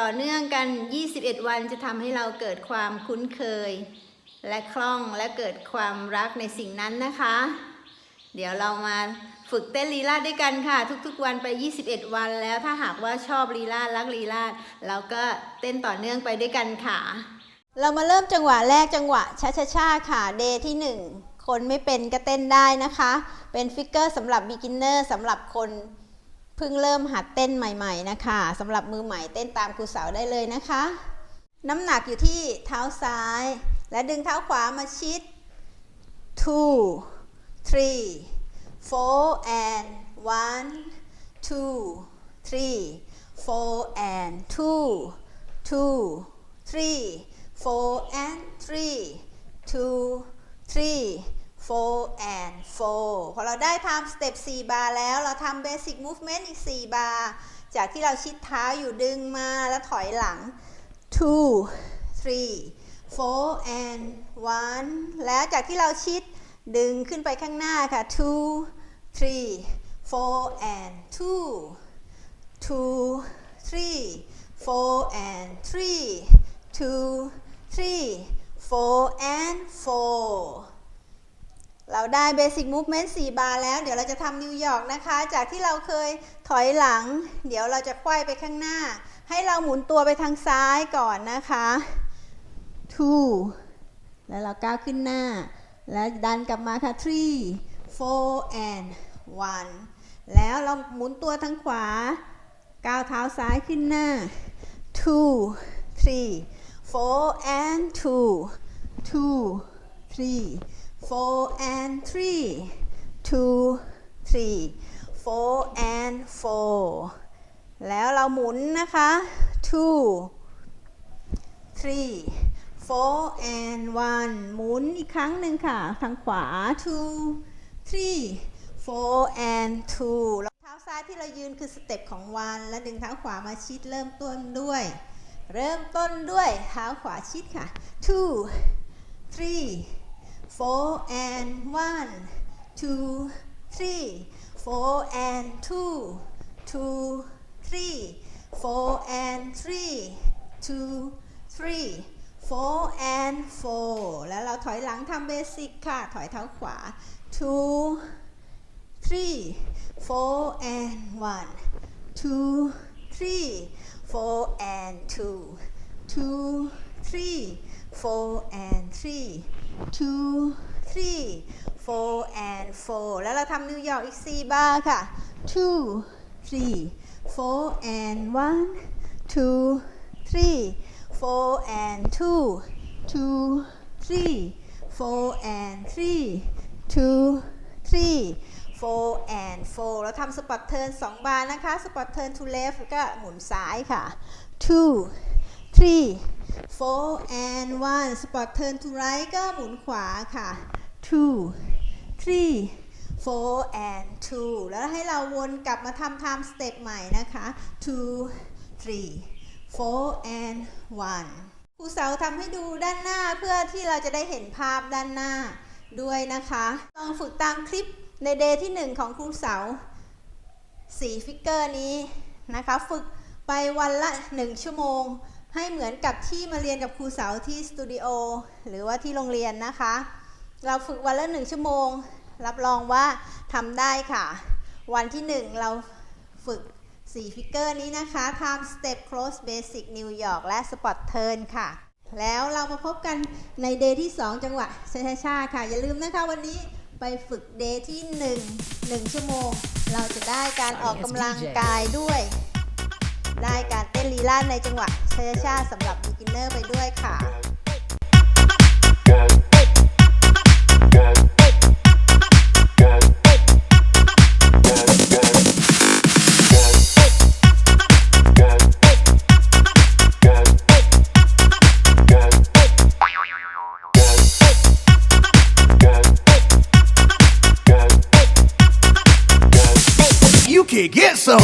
ต่อเนื่องกัน 21 วันจะทำให้เราเกิดความคุ้นเคย และคล่องและเกิดความรักในสิ่งนั้นนะคะ เดี๋ยวเรามาฝึกเต้นลีลาดด้วยกันค่ะ ทุกๆ วันไป 21 วันแล้วถ้าหากว่าชอบลีลาดรักลีลาดเราก็เต้นต่อเนื่องไปด้วยกันค่ะ เรามาเริ่มจังหวะแรกจังหวะช้าๆค่ะเดย์ที่ 1 คนไม่เป็นก็เต้นได้นะคะ เป็นฟิกเกอร์สำหรับ beginner สำหรับคน เพิ่งเริ่มหัดเต้นใหม่ ๆ นะคะสำหรับมือใหม่เต้นตามครูสาวได้เลยนะคะ น้ำหนักอยู่ที่เท้าซ้าย และดึงเท้าขวามาชิด two three four and one two three four and two two three four and three two three 4 and 4 พอเราได้ทำสเต็ป4บาร์แล้ว เราทำเบสิกมูฟเมนต์อีก 4 บาร์จากที่เราชิดเท้าอยู่ดึงมาแล้วถอยหลัง 2 3 4 and 1 แล้วจากที่เราชิดดึงขึ้นไปข้างหน้าค่ะ 2 3 4 and 2 2 3 4 and 3 2 3 4 and 4 เราได้ Basic Movement 4บาร์แล้ว เดี๋ยวเราจะทำนิวยอร์กนะคะ จากที่เราเคยถอยหลัง เดี๋ยวเราจะไขว้ไปข้างหน้า ให้เราหมุนตัวไปทางซ้ายก่อนนะคะ two แล้วเราก้าวขึ้นหน้า แล้วดันกลับมาค่ะ three four and one แล้วเราหมุนตัวทางขวา ก้าวเท้าซ้ายขึ้นหน้า two three four and two two three four and three two three four and four แล้วเราหมุนนะคะ two three four and one หมุนอีกครั้งหนึ่งค่ะ ทางขวา two three four and two แล้วเท้าซ้ายที่เรายืนคือสเต็ปของวันและดึงเท้าขวามาชิดเริ่มต้นด้วย เริ่มต้นด้วยเท้าขวาชิดค่ะ two three four and one two three four and two two three four and three two three four and four แล้วเราถอยหลังทำเบสิกค่ะ ถอยเท้าขวา two three four and one two three four and two two three four and three two three four and four แล้วเราทำนิวยอร์กอีก4บาร์ค่ะ two three four and one two three four and two two three four and three two three four and four เราทำสปอตเทิร์น2บาร์นะคะ สปอตเทิร์น to left แล้วก็หมุนซ้ายค่ะ two three four and one สปอตเทิร์น to right ก็หมุนขวาค่ะ two three four and two แล้วให้เราวนกลับมาทำ time step ใหม่นะคะ two three four and one ครูเสาทำให้ดูด้านหน้าเพื่อที่เราจะได้เห็นภาพด้านหน้าด้วยนะคะ ลองฝึกตามคลิปในเดย์ที่ 1 ของครูเสาสีฟิกเกอร์นี้นะคะ ฝึกไปวันละ 1 ชั่วโมง ให้เหมือนกับที่มาเรียนกับครูเสาที่สตูดิโอหรือว่าที่โรงเรียนนะคะ เราฝึกวันละ1ชั่วโมง รับรองว่าทำได้ค่ะ วันที่1เราฝึก4ฟิกเกอร์นี้นะคะ Time Step Close Basic New York และ Spot Turn ค่ะ แล้วเรามาพบกันในเดย์ที่ 2 จังหวะช้าๆค่ะ อย่าลืมนะคะวันนี้ไปฝึกเดย์ที่ 1 1 ชั่วโมง เราจะได้การออกกำลังกายด้วย ได้การเต้นลีลาดในจังหวะ ช้าๆสำหรับ beginner ไปด้วยค่ะ You can get some.